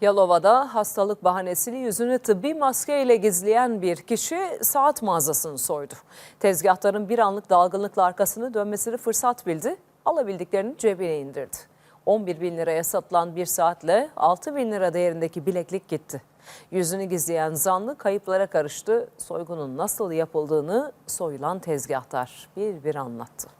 Yalova'da hastalık bahanesiyle yüzünü tıbbi maske ile gizleyen bir kişi saat mağazasını soydu. Tezgahların bir anlık dalgınlıkla arkasını dönmesini fırsat bildi, alabildiklerini cebine indirdi. 11 bin liraya satılan bir saatle 6 bin lira değerindeki bileklik gitti. Yüzünü gizleyen zanlı kayıplara karıştı. Soygunun nasıl yapıldığını soyulan tezgahtar bir bir anlattı.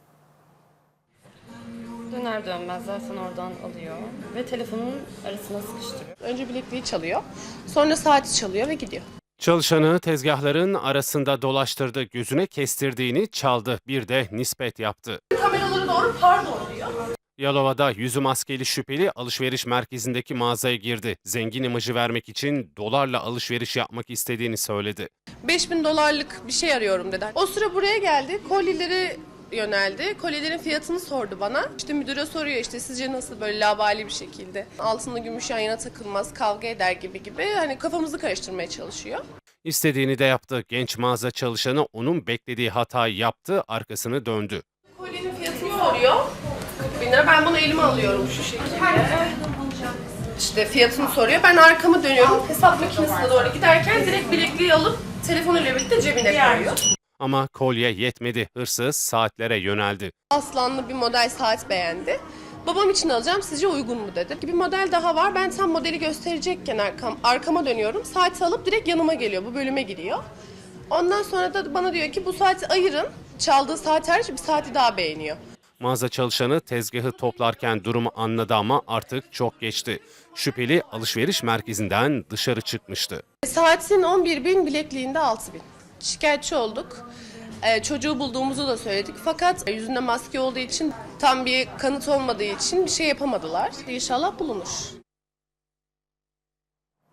Döner dönmez zaten oradan alıyor ve telefonun arasına sıkıştırıyor. Önce bilekliği çalıyor. Sonra saati çalıyor ve gidiyor. Çalışanı tezgahların arasında dolaştırdı, gözüne kestirdiğini çaldı, bir de nispet yaptı. Kameralara doğru pardon diyor. Yalova'da yüzü maskeli şüpheli alışveriş merkezindeki mağazaya girdi. Zengin imajı vermek için dolarla alışveriş yapmak istediğini söyledi. 5000 dolarlık bir şey arıyorum dedi. O sıra buraya geldi. Kolyeleri yöneldi. Kolyelerin fiyatını sordu bana. İşte müdüre soruyor işte sizce nasıl böyle labali bir şekilde. Altında gümüş yan yana takılmaz, kavga eder gibi gibi. Hani kafamızı karıştırmaya çalışıyor. İstediğini de yaptı. Genç mağaza çalışanı onun beklediği hatayı yaptı, arkasını döndü. Kolyenin fiyatını soruyor. 40 bin lira. Ben bunu elime alıyorum şu şekilde. İşte fiyatını soruyor. Ben arkamı dönüyorum. Hesap makinesine doğru giderken direkt bilekliği alıp telefonuyla birlikte cebine koyuyor. Ama kolye yetmedi. Hırsız saatlere yöneldi. Aslanlı bir model saat beğendi. Babam için alacağım sizce uygun mu dedi. Bir model daha var ben tam modeli gösterecekken arkam, arkama dönüyorum. Saati alıp direkt yanıma geliyor bu bölüme giriyor. Ondan sonra da bana diyor ki bu saati ayırın. Çaldığı saat hariç bir saati daha beğeniyor. Mağaza çalışanı tezgahı toplarken durumu anladı ama artık çok geçti. Şüpheli alışveriş merkezinden dışarı çıkmıştı. Saatin 11 bin bilekliğinde 6 bin. Şikayetçi olduk. Ee, çocuğu bulduğumuzu da söyledik fakat yüzünde maske olduğu için tam bir kanıt olmadığı için bir şey yapamadılar. İnşallah bulunur.